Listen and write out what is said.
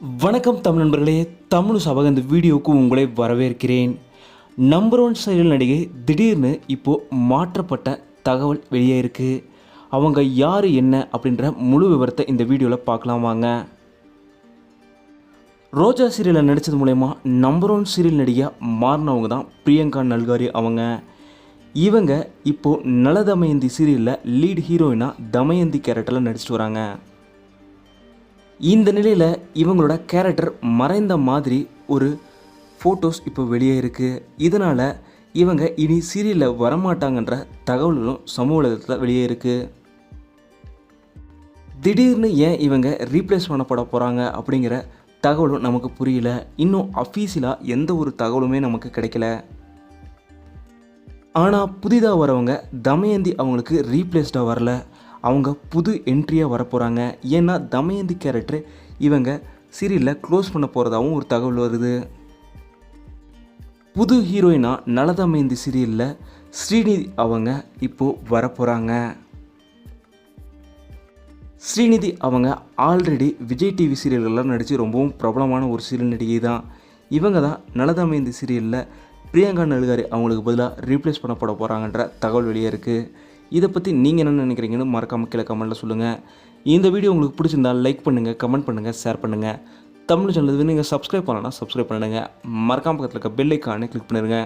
வணக்கம் தமிழ் நண்பர்களே. தமிழ் சபக இந்த வீடியோவுக்கு உங்களை வரவேற்கிறேன். நம்பர் ஒன் சீரியல் நடிகை திடீர்னு இப்போது மாற்றப்பட்ட தகவல் வெளியே இருக்குது அவங்க யார் என்ன அப்படின்ற முழு விவரத்தை இந்த வீடியோவில் பார்க்கலாம் வாங்க. ரோஜா சீரியலில் நடித்தது மூலயமா நம்பர் ஒன் சீரியல் நடிகையாக மாறினவங்க தான் பிரியங்கா நல்காரி அவங்க. இவங்க இப்போது நலதமயந்தி சீரியலில் லீட் ஹீரோயினாக தமயந்தி கேரக்டரில் நடிச்சிட்டு வராங்க. இந்த நிலையில் இவங்களோட கேரக்டர் மறைந்த மாதிரி ஒரு ஃபோட்டோஸ் இப்போ வெளியே இருக்குது இதனால் இவங்க இனி சீரியலில் வரமாட்டாங்கன்ற தகவல்களும் சமூக உலகத்தில் வெளியே இருக்குது திடீர்னு ஏன் இவங்க ரீப்ளேஸ் பண்ணப்பட போகிறாங்க அப்படிங்கிற தகவலும் நமக்கு புரியல. இன்னும் அஃபீஷியலாக எந்த ஒரு தகவலுமே நமக்கு கிடைக்கல. ஆனால் புதிதாக வரவங்க தமயந்தி அவங்களுக்கு ரீப்ளேஸ்டாக வரல. அவங்க புது என்ட்ரியாக வரப்போகிறாங்க ஏன்னா தமயந்தி கேரக்டர் இவங்க சீரியலில் க்ளோஸ் பண்ண போகிறதாவும் ஒரு தகவல் வருது. புது ஹீரோயினாக நலதமயந்தி சீரியலில் ஸ்ரீநிதி அவங்க இப்போது வரப்போகிறாங்க ஸ்ரீநிதி அவங்க ஆல்ரெடி விஜய் டிவி சீரியல்கள்லாம் நடித்து ரொம்பவும் பிரபலமான ஒரு சீரியல் நடிகை தான். இவங்க தான் நலதமயந்தி சீரியலில் பிரியங்கா நல்காரி அவங்களுக்கு பதிலாக ரீப்ளேஸ் பண்ணப்பட போகிறாங்கன்ற தகவல் வெளியே இருக்குது இதை பற்றி நீங்கள் என்ன நினைக்கிறீங்கன்னு மறக்காமல் கீழே கமெண்ட்டில் சொல்லுங்கள் இந்த வீடியோ உங்களுக்கு பிடிச்சிருந்தால் லைக் பண்ணுங்கள் கமெண்ட் பண்ணுங்கள் ஷேர் பண்ணுங்கள் தமிழ் சேனலுக்கு நீங்கள் சப்ஸ்கிரைப் பண்ணலன்னா சப்ஸ்கிரைப் பண்ணிடுங்க. மறக்காம பக்கத்தில் இருக்க பெல் ஐக்கானே கிளிக் பண்ணிடுங்க.